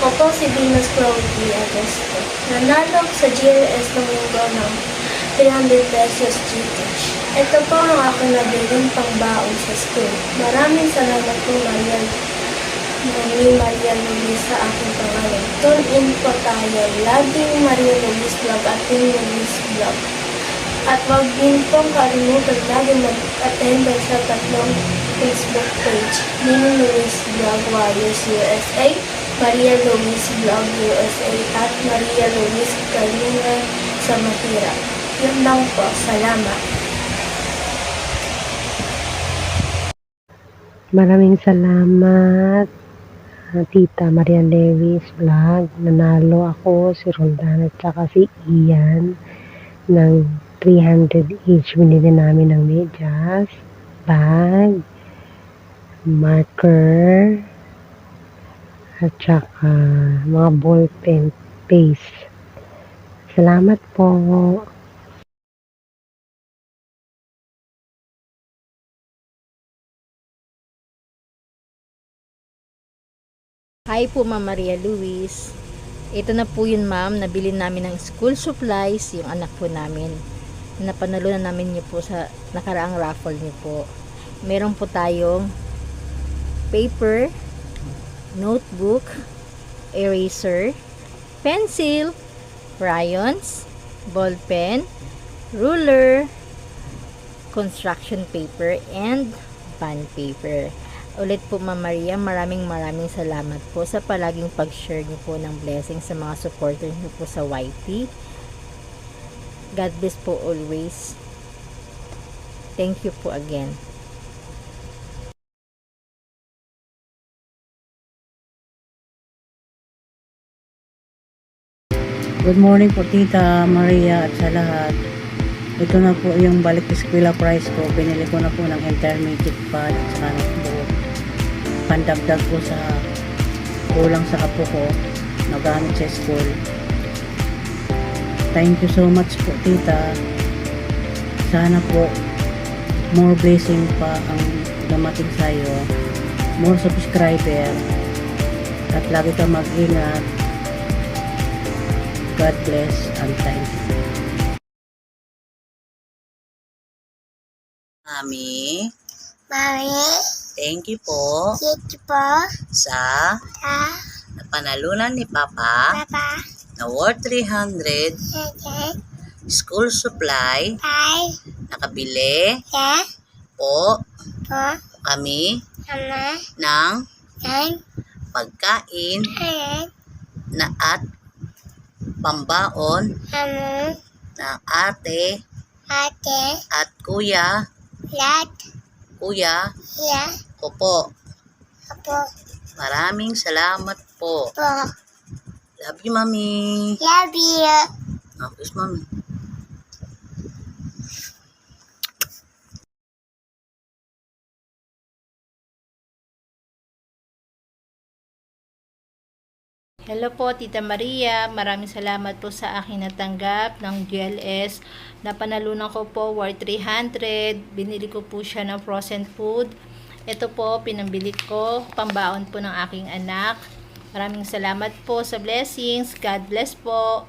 Ako po si Venus Chloe Agosto. Nanalo sa GLS ng linggo ng 300 pesos Gcash. Ito po ang ako nabiling pangbaon sa school. Maraming salamat po Maria ni Maria Luis sa aking pangalan. Tune in po tayo. Laging Maria Luis Vlog at Team Luis Vlog. At huwag din pong kalimutan lagi mag-attend sa tatlong Facebook page. Nino Luis Vlog Warriors USA, Maria Luis Vlog USA, at Maria Luis Kalinga sa Mahirap. Yun lang po. Salamat. Maraming salamat, ah, Tita Maria Lewis Vlog. Nanalo ako, si Roldan at saka si Ian ng 300 each. Binili namin ng medyas, bag, marker, at saka mga ballpen, paste. Salamat po. Hi po Ma'am Maria Luis. Ito na po yun ma'am, nabili namin ng school supplies yung anak po namin. Napanalo na namin niyo po sa nakaraang raffle niyo po. Meron po tayong paper, notebook, eraser, pencil, crayons, ballpen, ruler, construction paper, and bond paper. Ulit po Ma'am Maria, maraming maraming salamat po sa palaging pag-share niyo po ng blessing sa mga supporters niyo po sa YT. God bless po always. Thank you po again. Good morning po Tita Maria at sa lahat. Ito na po yung balik eskwela price ko. Binili ko na po ng intermediate pad at saka notebook. Pandagdag ko sa kulang sa apo ko na gamit sa school. Thank you so much po Tita. Sana po more blessing pa ang dumating sa iyo. More subscriber. At lagi ka mag-ingat. God bless and thank you. Mami, Mami, thank you po. Dito po. Sa sa napanalunan ni Papa Papa. na worth 300 Sete school supply Pai nakabili Ya po Po. kami Mama. ng Yan pagkain Ayan na at pambaon Amu ng ate Ate. at kuya, Lat kuya. Ya ko po. Apo Maraming salamat po. Po Love you, Mami. Love you. Tapos, Mami. Hello po, Tita Maria. Maraming salamat po sa akin natanggap ng GLS. Napanalunan ko po worth 300. Binili ko po siya ng frozen food. Ito po, pinambili ko. Pambaon po ng aking anak. Maraming salamat po sa blessings. God bless po.